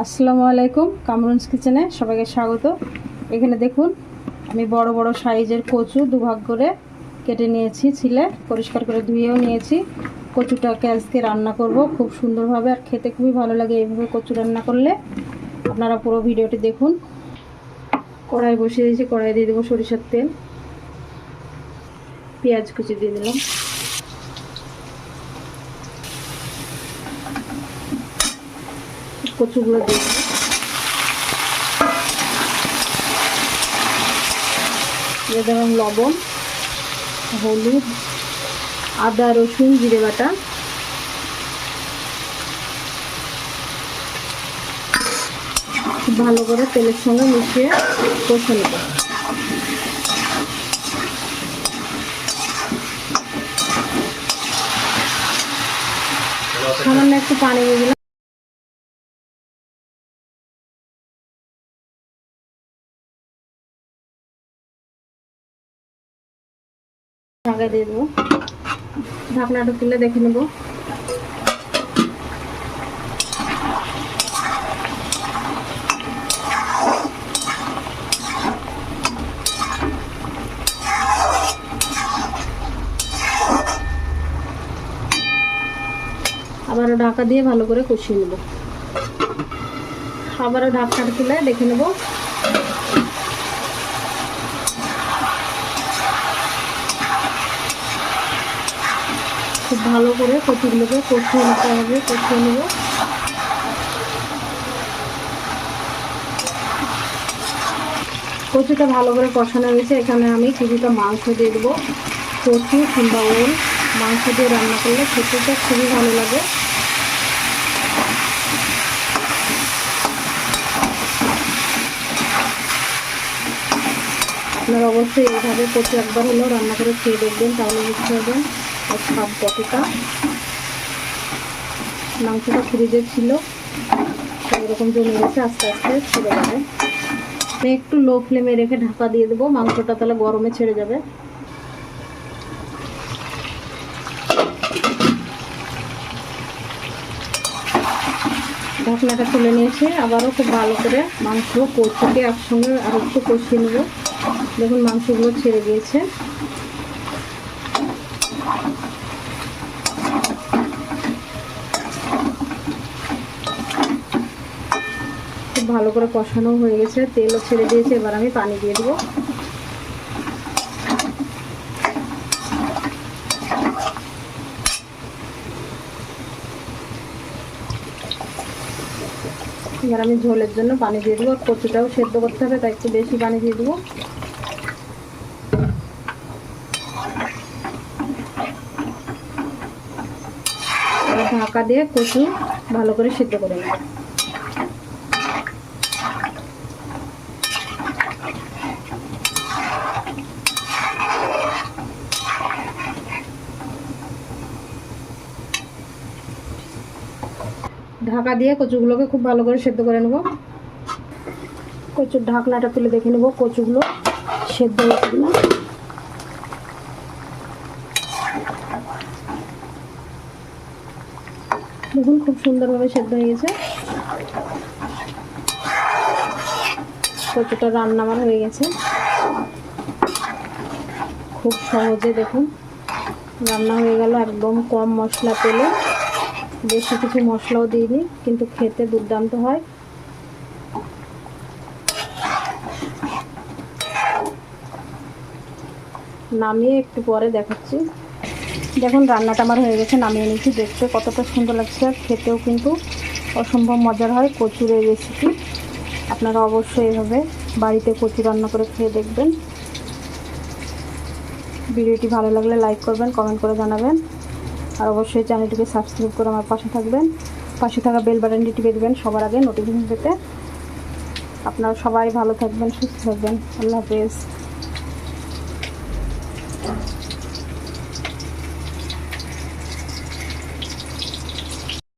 আসসালামু আলাইকুম, কামরুনস কিচেনে সবাইকে স্বাগত। এখানে দেখুন, আমি বড় বড় সাইজের কচু দুভাগ করে কেটে নিয়েছি, ছিলে পরিষ্কার করে ধুয়েও নিয়েছি। কচুটাকে আজকে রান্না করব, খুব সুন্দরভাবে আর খেতে খুবই ভালো লাগে এইভাবে কচু রান্না করলে। আপনারা পুরো ভিডিওটি দেখুন। কড়াই বসিয়ে দিয়েছি, কড়াই দিয়ে দেবো সরিষার তেল। পেঁয়াজ কুচি দিয়ে দিলাম। কচুগুলো দিয়ে। দিয়ে দিলাম লবণ, হলুদ, আদা, রসুন, জিরে বাটা। ভালো করে তেলের সঙ্গে মিশিয়ে কষে নেব। সামান্য একটু পানি দিলাম। ঢাকা দিয়ে দেবো। ঢাকনাটা তুলে দেখে নেব। আবারও ঢাকা দিয়ে ভালো করে কষিয়ে নেব। আবারও ঢাকনাটা তুলে দেখে নেব। খুব ভালো করে কচুগুলোকে কষিয়ে নিতে হবে, কষিয়ে নেব। কচুটা ভালো করে কষানো হয়েছে, এখানে আমি কিছুটা মাংস দিয়ে দেবো। কচু কিংবা ওল, মাংস দিয়ে রান্না করলে খেতেটা খুবই ভালো লাগে। আপনারা অবশ্যই এইভাবে কচু একবার হলেও রান্না করে খেয়ে দেখবেন, তাহলে বুঝতে পারবেন। আর স্বাদ কতটা মাংসটা ফ্রিজে ছিল এরকম জমে গেছে, আস্তে আস্তে ছেড়ে যাবে। একটু লো ফ্লেমে রেখে ঢাকা দিয়ে দেবো, মাংসটা তাহলে গরমে ছেড়ে যাবে। ঢাকনাটা তুলে নিয়েছে, আবারও খুব ভালো করে মাংস কচুকে একসঙ্গে আর একটু কষিয়ে নেব। দেখুন মাংসগুলো ছেড়ে দিয়েছে খুব ভালো করে কষানো হয়ে গেছে, তেলও ছেড়ে দিয়েছে, এবার আমি পানি দিয়ে দেবো। এবার আমি ঝোলের জন্য পানি দিয়ে দেবো কচুটাও সেদ্ধ করতে হবে, তাই একটু বেশি পানি দিয়ে দেবো এবার ঢাকা দিয়ে কচু ভালো করে সিদ্ধ করে নেব। ঢাকা দিয়ে কচুগুলোকে খুব ভালো করে সেদ্ধ করে নেব। কচুর ঢাকনাটা তুলে দেখে নেব কচুগুলো সেদ্ধ হয়েছে কিনা। দেখুন, খুব সুন্দরভাবে সেদ্ধ হয়ে গেছে। কচুটা রান্না আমার হয়ে গেছে। খুব সহজে দেখুন, রান্না হয়ে গেল একদম কম মশলা তেলে। বেশি কিছু মশলাও দিইনি, কিন্তু খেতে দুর্দান্ত হয়। নামিয়ে একটু পরে দেখাচ্ছি। দেখুন, রান্নাটা আমার হয়ে গেছে, নামিয়ে নিচ্ছি দেখতে কতটা সুন্দর লাগছে, আর খেতেও কিন্তু অসম্ভব মজার হয় কচুর এই রেসিপি আপনারা অবশ্যই এভাবে বাড়িতে কচু রান্না করে খেয়ে দেখবেন। ভিডিওটি ভালো লাগলে লাইক করবেন কমেন্ট করে জানাবেন। আর অবশ্যই চ্যানেলটিকে সাবস্ক্রাইব করে আমার পাশে থাকবেন। পাশে থাকা বেল বাটনটি টিপে দেবেন, সবার আগে নোটিফিকেশন পেতে। আপনারা সবাই ভালো থাকবেন, সুস্থ থাকবেন। আল্লাহ হাফেজ।